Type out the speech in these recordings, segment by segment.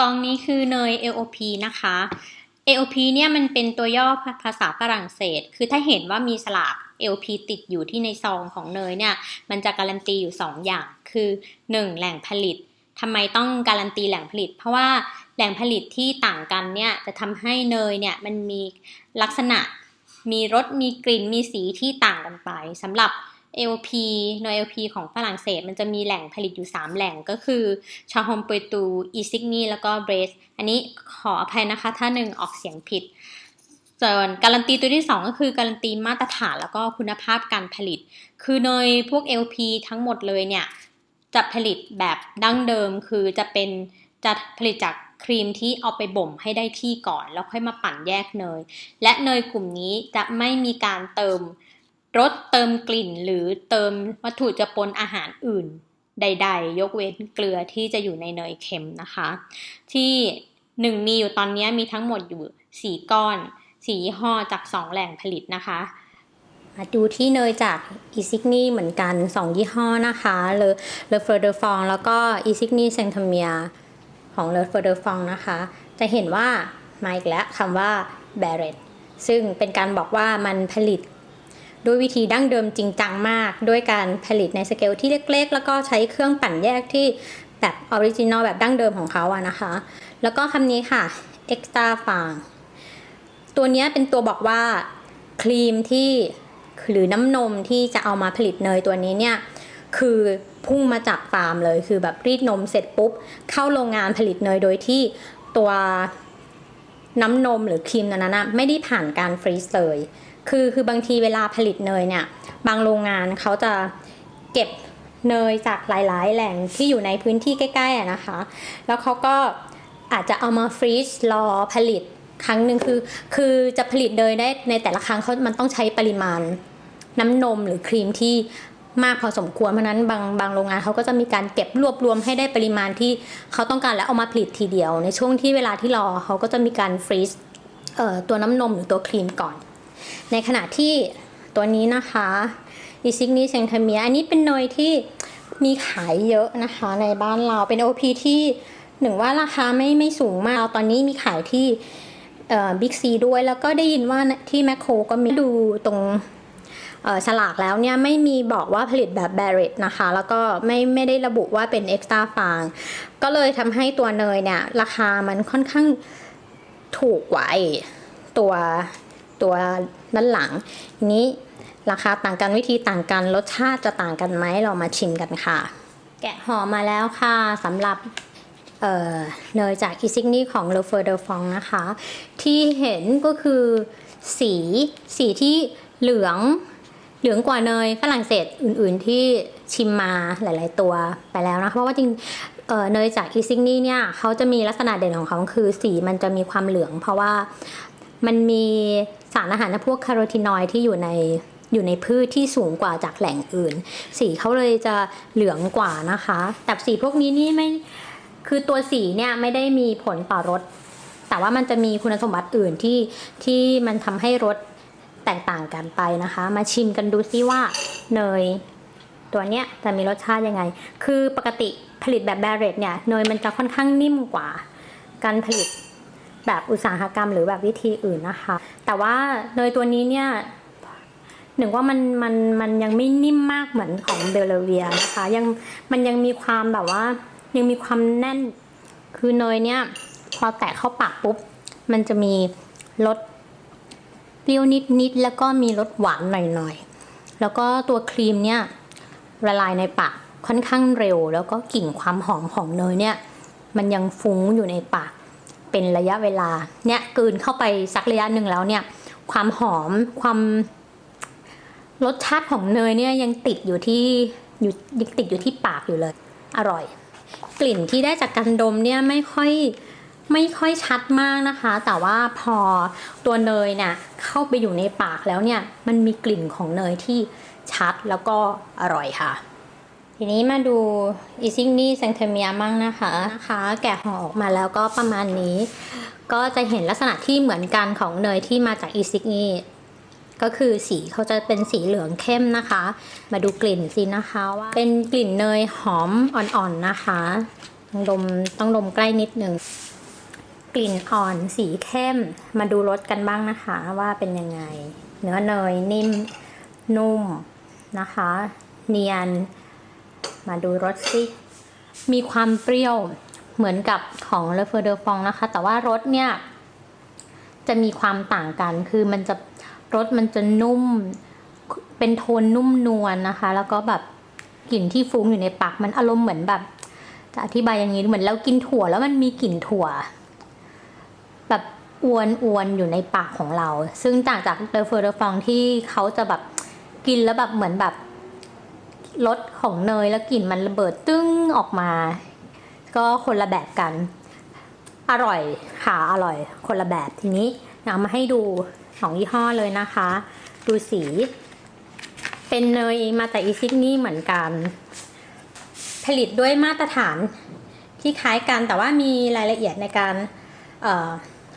กองนี้คือเนย AOP นะคะ AOP เนี่ยมันเป็นตัวย่อภาษาฝรั่งเศส คือถ้าเห็นว่ามีสลาก AOP ติดอยู่ที่ในซองของเนยเนี่ย มันจะการันตีอยู่ 2 อย่าง คือ 1. แหล่งผลิตทำไมต้องการันตีแหล่งผลิต เพราะว่าแหล่งผลิตที่ต่างกันเนี่ยจะทำให้เนยเนี่ยมันมีลักษณะ มีรส มีกลิ่น มีสีที่ต่างกันไปสำหรับ AOP เนย AOP ของฝรั่งเศส มันจะมีแหล่งผลิตอยู่ 3 แหล่งก็คือชาฮอมเปตูอีซิกนีแล้วก็เบรส อันนี้ขออภัยนะคะถ้าหนึ่งออกเสียงผิดส่วนการันตีตัวที่ 2 ก็คือการันตีมาตรฐานแล้วก็คุณภาพการผลิต คือเนยพวก LP ทั้งหมดเลยเนี่ยจะผลิตแบบดั้งเดิมคือจะเป็นจะผลิตจากครีมที่เอาไปบ่มให้ได้ที่ก่อน แล้วค่อยมาปั่นแยกเนย และเนยกลุ่มนี้จะไม่มีการเติม รสเติมกลิ่นหรือเติมวัตถุจะปนอาหารอื่นใด ๆ ยกเว้นเกลือที่จะอยู่ในเนยเค็มนะคะ ที่หนึ่งมีอยู่ตอนนี้มีทั้งหมดอยู่สี่ก้อนสี่ยี่ห้อจากสองแหล่งผลิตนะคะมาดูที่เนยจากอีซิกนี่เหมือนกันสองยี่ห้อนะคะเลอเลอเฟอร์เดอฟองแล้วก็อีซิกนี่เซนทเมียของเลอเฟอร์เดอฟองนะคะ จะเห็นว่ามาอีกแล้วคำว่า b a r r e t ซึ่งเป็นการบอกว่ามันผลิต ด้วยวิธีดั้งเดิมจริงจังมาก ด้วยการผลิตในสเกลที่เล็ก ๆ แล้วก็ใช้เครื่องปั่นแยกที่แบบออริจินอลแบบดั้งเดิมของเขาอะนะคะ แล้วก็คำนี้ค่ะ extra fang ตัวนี้เป็นตัวบอกว่าครีมที่หรือน้ำนมที่จะเอามาผลิตเนยตัวนี้เนี่ยคือพุ่งมาจากฟาร์มเลยคือแบบรีดนมเสร็จปุ๊บ เข้าโรงงานผลิตเนยโดยที่ตัวน้ำนมหรือครีมนั้นนะไม่ได้ผ่านการฟรีซเลย คือคือบางทีเวลาผลิตเนยเนี่ย บางโรงงานเขาจะเก็บเนยจากหลาย ๆ แหล่งที่อยู่ในพื้นที่ใกล้ๆนะคะ แล้วเขาก็อาจจะเอามาฟรีซรอผลิตครั้งหนึ่งคือ คือจะผลิตเนยได้ในแต่ละครั้งเขามันต้องใช้ปริมาณน้ำนมหรือครีมที่มากพอสมควรเพราะนั้นบางบางโรงงานเขาก็จะมีการเก็บรวบรวมให้ได้ปริมาณที่เขาต้องการแล้วเอามาผลิตทีเดียว ในช่วงที่เวลาที่รอเขาก็จะมีการฟรีซตัวน้ำนมหรือตัวครีมก่อน ในขณะที่ตัวนี้นะคะอิซิกนีเซงเทเมียอันนี้เป็นเนยที่มีขายเยอะนะคะในบ้านเราเป็น OP ที่หนึ่งว่าราคาไม่ไม่สูงมาก ตอนนี้มีขายที่บิ๊กซีด้วยแล้วก็ได้ยินว่าที่แมคโครก็มีดูตรงฉลากแล้วเนี่ยไม่มีบอกว่าผลิตแบบแบร e ตนะคะ แล้วก็ไม่ไม่ได้ระบุว่าเป็นเอ็กซ์ตร้าฟางก็เลยทำให้ตัวเนยเนี่ย ราคามันค่อนข้างถูกกว่าตัว ตัวด้านหลังนี้ราคาต่างกันวิธีต่างกันรสชาติจะต่างกันไหมเรามาชิมกันค่ะ แกะห่อมาแล้วค่ะสำหรับเเนยจากอิซิกนี่ของเลเฟอร์เดอฟองนะคะ ที่เห็นก็คือสีสีที่เหลืองเหลืองกว่าเนยฝรั่งเศสอื่นๆที่ชิมมาหลาย ๆ ตัวไปแล้วนะเพราะว่าจริงเนยจากอีซิกนี่เนี่ยเขาจะมีลักษณะเด่นของเขาคือสีมันจะมีความเหลือง เพราะว่ามันมี สารอาหารพวกคาร์โรทีนอยที่อยู่ในอยู่ในพืชที่สูงกว่าจากแหล่งอื่น สีเขาเลยจะเหลืองกว่านะคะ แต่สีพวกนี้นี่ไม่คือตัวสีเนี่ยไม่ได้มีผลต่อรสแต่ว่ามันจะมีคุณสมบัติอื่นที่ที่มันทำให้รสแตกต่างกันไปนะคะ มาชิมกันดูซิว่าเนยตัวเนี้ยจะมีรสชาติยังไง คือปกติผลิตแบบแบรเรตเนี่ยเนยมันจะค่อนข้างนิ่มกว่า การผลิต แบบอุตสาหกรรมหรือแบบวิธีอื่นนะคะ แต่ว่าเนยตัวนี้เนี่ยหนึ่งว่ามันมันมันยังไม่นิ่มมากเหมือนของเบลเวียนะคะ ยังมันยังมีความแบบว่า ยังมีความแน่นคือเนยเนี่ย พอแตะเข้าปากปุ๊บ มันจะมีรสเปรี้ยวนิดๆแล้วก็มีรสหวานหน่อยๆ แล้วก็ตัวครีมเนี่ยละลายในปากค่อนข้างเร็ว แล้วก็กลิ่นความหอมของเนยเนี่ย มันยังฟุ้งอยู่ในปาก เป็นระยะเวลาเนี่ยกืนเข้าไปสักระยะหนึ่งแล้วเนี่ย ความหอมความรสชาติของเนยเนี่ยยังติดอยู่ที่อยู่ยังติดอยู่ที่ปากอยู่เลย อร่อย กลิ่นที่ได้จากการดมเนี่ยไม่ค่อยไม่ค่อยชัดมากนะคะ แต่ว่าพอตัวเนยเนี่ยเข้าไปอยู่ในปากแล้วเนี่ยมันมีกลิ่นของเนยที่ชัดแล้วก็อร่อยค่ะ ทีนี้มาดูอีซิงนี่แซงเทเมียมั่งนะคะนะคะ แกะห่อออกมาแล้วก็ประมาณนี้ ก็จะเห็นลักษณะที่เหมือนกันของเนยที่มาจากอีซิกนี่ก็คือสีเขาจะเป็นสีเหลืองเข้มนะคะ มาดูกลิ่นสินะคะว่าเป็นกลิ่นเนยหอมอ่อนๆนะคะต้องดมต้องดมใกล้นิดหนึ่งกลิ่นอ่อนสีเข้ม มาดูรสกันบ้างนะคะว่าเป็นยังไง เนื้อเนยนิ่มนุ่มนะคะ เนียน มาดูรสสิ มีความเปรี้ยวเหมือนกับของเลฟเดอฟองนะคะ แต่ว่ารสเนี่ย จะมีความต่างกัน คือมันจะรสมันจะนุ่ม เป็นโทนนุ่มนวลนะคะ แล้วก็แบบกลิ่นที่ฟุ้งอยู่ในปากมันอารมณ์เหมือนแบบ จะอธิบายอย่างนี้เหมือนเรากินถั่วแล้วมันมีกลิ่นถั่ว แบบอวนอวนๆอยู่ในปากของเรา ซึ่งต่างจากเลฟเดอฟองที่เขาจะแบบกินแล้วแบบเหมือนแบบ รสของเนยแล้วกลิ่นมันระเบิดตึ้งออกมา ก็คนละแบบกัน อร่อยค่ะอร่อยคนละแบบทีนี้เอามาให้ดูสองยี่ห้อเลยนะคะ ดูสี เป็นเนยมาแต่อีซิกนี่เหมือนกัน ผลิตด้วยมาตรฐานที่คล้ายกันแต่ว่ามีรายละเอียดในการ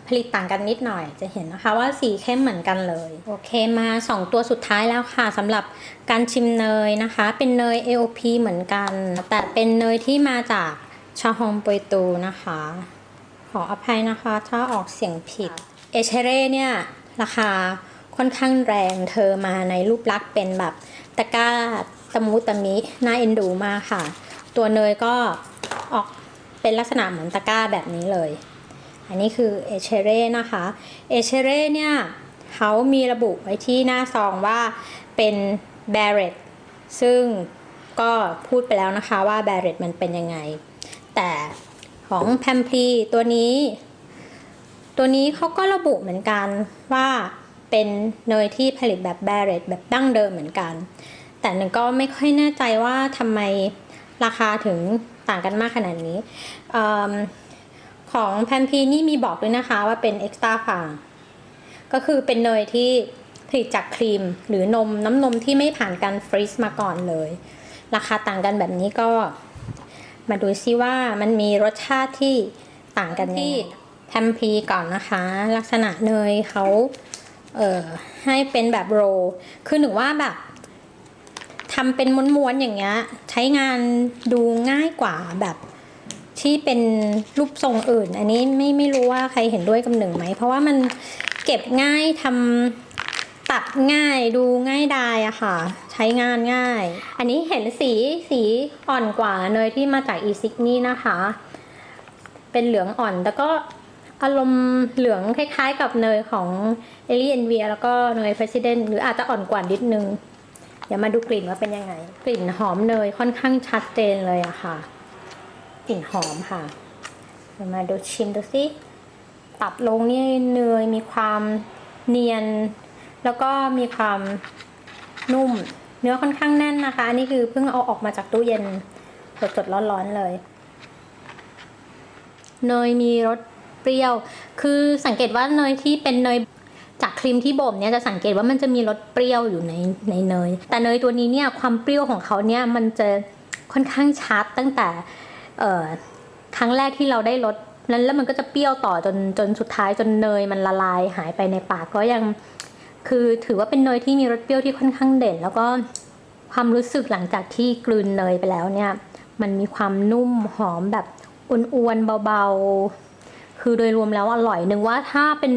ผลิตต่างกันนิดหน่อยจะเห็นนะคะว่าสีเข้มเหมือนกันเลย โอเคมาสองตัวสุดท้ายแล้วค่ะสำหรับการชิมเนยนะคะ เป็นเนย AOP เหมือนกัน แต่เป็นเนยที่มาจากชาฮองปอยตูนะคะ ขออภัยนะคะ ถ้าออกเสียงผิดเอเชเร่เนี่ยราคาค่อนข้างแรงเธอมาในรูปลักษณ์เป็นแบบตะกร้าตะมุตะมิน่าเอ็นดูมากค่ะ ตัวเนยก็ออกเป็นลักษณะเหมือนตะกร้าแบบนี้เลย อันนี้คือเอเชเร่นะคะเอเชเร่เนี่ยเขามีระบุไว้ที่หน้าซองว่าเป็น b a r r e t ซึ่งก็พูดไปแล้วนะคะว่า b a r r e t มันเป็นยังไง แต่ของแพมพลีตัวนี้ ตัวนี้เขาก็ระบุเหมือนกันว่าเป็นเนยที่ผลิตแบบ b a r r e t แบบดั้งเดิมเหมือนกัน แต่หนึ่งก็ไม่ค่อยแน่ใจว่าทำไมราคาถึงต่างกันมากขนาดนี้ ของแพมพีนี่มีบอกด้วยนะคะว่าเป็นเอ็กซ์ตร้าฟางก็คือเป็นเนยที่ผลิตจากครีม หรือนมน้ำนมที่ไม่ผ่านการฟรีซมาก่อนเลย ราคาต่างกันแบบนี้ก็มาดูซิว่ามันมีรสชาติที่ต่างกันที่แพมพีก่อนนะคะ ลักษณะเนยเขาเอ่อให้เป็นแบบโรลคือหนึ่งว่าแบบทำเป็นม้วนๆอย่างเงี้ย ใช้งานดูง่ายกว่าแบบ ที่เป็นรูปทรงอื่น อันนี้ไม่ไม่รู้ว่าใครเห็นด้วยกับหนึ่งไหม เพราะว่ามันเก็บง่ายทำตัดง่ายดูง่ายดายอะค่ะ ใช้งานง่าย อันนี้เห็นสีสีอ่อนกว่าเนยที่มาจากอีซิกนี่นะคะ เป็นเหลืองอ่อนแล้วก็อารมณ์เหลืองคล้ายๆกับเนยของเอลี่เอนเวียแล้วก็เนย President หรืออาจจะอ่อนกว่านิดนึง เดี๋ยวมาดูกลิ่นว่าเป็นยังไง กลิ่นหอมเนยค่อนข้างชัดเจนเลยอะค่ะ กลิ่นหอมค่ะ มาดูชิมดูสิตัดลงนี่เนยมีความเนียน แล้วก็มีความนุ่ม เนื้อค่อนข้างแน่นนะคะ อันนี้คือเพิ่งเอาออกมาจากตู้เย็นสดๆร้อนๆเลย เนยมีรสเปรี้ยว คือสังเกตว่าเนยที่เป็นเนยจากครีมที่บ่มเนี่ยจะสังเกตว่ามันจะมีรสเปรี้ยวอยู่ในในเนย แต่เนยตัวนี้เนี่ยความเปรี้ยวของเขาเนี่ยมันจะค่อนข้างชัดตั้งแต่ เอ่อครั้งแรกที่เราได้รสแล้วแล้วมันก็จะเปรี้ยวต่อจนจนสุดท้ายจนเนยมันละลายหายไปในปากก็ยัง คือถือว่าเป็นเนยที่มีรสเปรี้ยวที่ค่อนข้างเด่น แล้วก็ความรู้สึกหลังจากที่กลืนเนยไปแล้วเนี่ย มันมีความนุ่มหอมแบบอ้วนๆเบาๆ คือโดยรวมแล้วอร่อยนึงว่าถ้าเป็น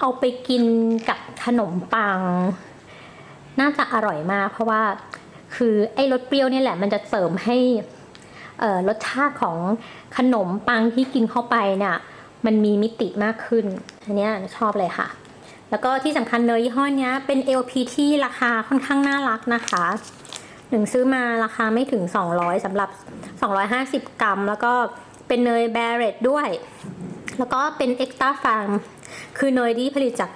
เอาไปกินกับขนมปัง น่าจะอร่อยมาก เพราะว่าคือไอ้รสเปรี้ยวนี่แหละมันจะเสริมให้ รสชาติของขนมปังที่กินเข้าไปเนี่ยมันมีมิติมากขึ้น อันนี้ชอบเลยค่ะ แล้วก็ที่สำคัญเนยยี่ห้อนี้เป็น LP ที่ราคาค่อนข้างน่ารักนะคะหนึ่งซื้อมาราคาไม่ถึง 200สำหรับ 250 กรัม แล้วก็เป็นเนยแบรเรตด้วย แล้วก็เป็นเอ็กซ์ต้าฟาร์มคือเนยที่ผลิตจาก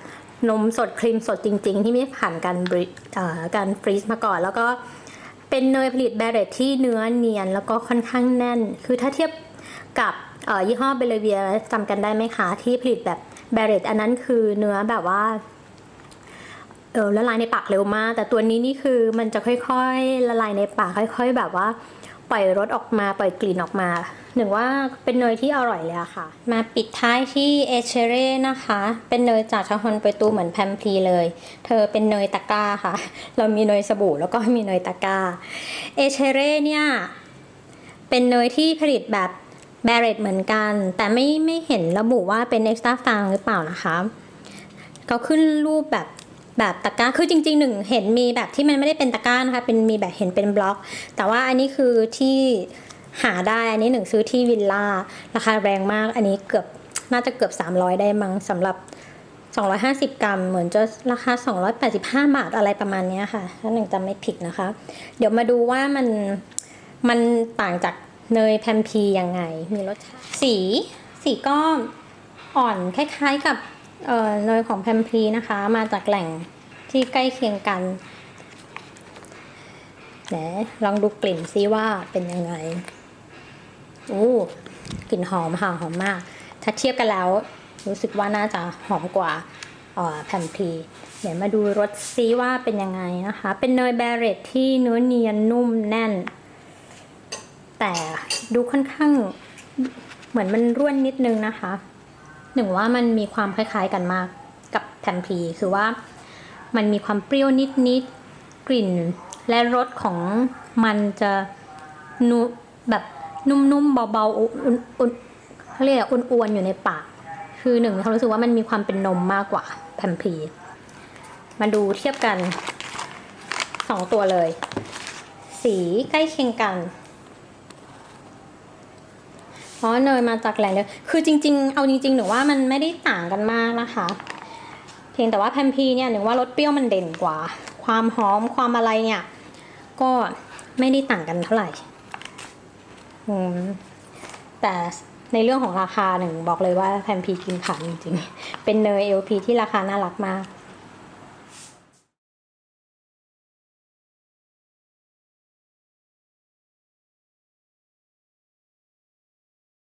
นมสดครีมสดจริง ๆ ที่ไม่ผ่านการเอ่อการฟรีซมาก่อน แล้วก็ เป็นเนยผลิตแบรเรตที่เนื้อเนียนแล้วก็ค่อนข้างแน่น คือถ้าเทียบกับยี่ห้อเบลเวียจำกันได้ไหมคะ ที่ผลิตแบบแบรเรตอันนั้นคือเนื้อแบบว่าเออละลายในปากเร็วมาก แต่ตัวนี้นี่คือมันจะค่อยๆ ละลายในปากค่อย ๆ แบบว่า ปล่อยรสออกมาปล่อยกลิ่นออกมา หนึ่งว่าเป็นเนยที่อร่อยเลยอะค่ะ มาปิดท้ายที่เอเชเร่นะคะ เป็นเนยจากชาฮอนไปตูเหมือนแพมพลีเลย เธอเป็นเนยตะก้าค่ะ เรามีเนยสบู่แล้วก็มีเนยตะก้าเอเชเร่เนี่ยเป็นเนยที่ผลิตแบบแบร e ตเหมือนกัน แต่ไม่ไม่เห็นระบุว่าเป็น extra fang หรือเปล่านะคะเขาขึ้นรูปแบบแบบตะกร้า คือจริงๆหนึ่งเห็นมีแบบที่มันไม่ได้เป็นตะกร้านะคะ เป็นมีแบบเห็นเป็นบล็อก แต่ว่าอันนี้คือที่ หาได้อันนี้หนึ่งซื้อที่วิลล่าราคาแรงมากอันนี้เกือบน่าจะเกือบ 300 ได้มั้งสำหรับ 250 กรัม เหมือนจะราคา 285 บาทอะไรประมาณนี้ค่ะ ถ้าหนึ่งจำไม่ผิดนะคะ เดี๋ยวมาดูว่ามันมันต่างจากเนยแพมพียังไง มีรสชาติสีสีก็อ่อนคล้ายๆกับเเนยของแพมพีนะคะ มาจากแหล่งที่ใกล้เคียงกันไหนลองดูกลิ่นซิว่าเป็นยังไง โอ้กลิ่นหอมค่ะหอมมาก ถ้าเทียบกันแล้ว รู้สึกว่าน่าจะหอมกว่าเอ่อแพมพีเดี๋ยวมาดูรสซีว่าเป็นยังไงนะคะ เป็นเนยแบรเรตที่เนื้อเนียนนุ่มแน่น แต่ดูค่อนข้างเหมือนมันร่วนนิดนึงนะคะ หนึ่งว่ามันมีความคล้ายๆกันมากกับแพมพีคือว่ามันมีความเปรี้ยวนิดๆกลิ่น และรสของมันจะนุแบบ นุ่มๆเบาๆอุ่นๆเขาเรียกอุ่นๆอยู่ในปาก คือหนึ่งเขารู้สึกว่ามันมีความเป็นนมมากกว่าแพมพีมาดูเทียบกันสองตัวเลย สีใกล้เคียงกันเพราะเนยมาจากแหล่งเดียวคือจริง ๆ เอาจริงๆหนูว่ามันไม่ได้ต่างกันมากนะคะ เพียงแต่ว่าแพมพีเนี่ยหนูว่ารสเปรี้ยวมันเด่นกว่า ความหอมความอะไรเนี่ย ก็ไม่ได้ต่างกันเท่าไหร่ อืมแต่ในเรื่องของราคาหนึ่งบอกเลยว่าแพมพีกินขาดจริงๆ เป็นเนยเอลพีที่ราคาน่ารักมาก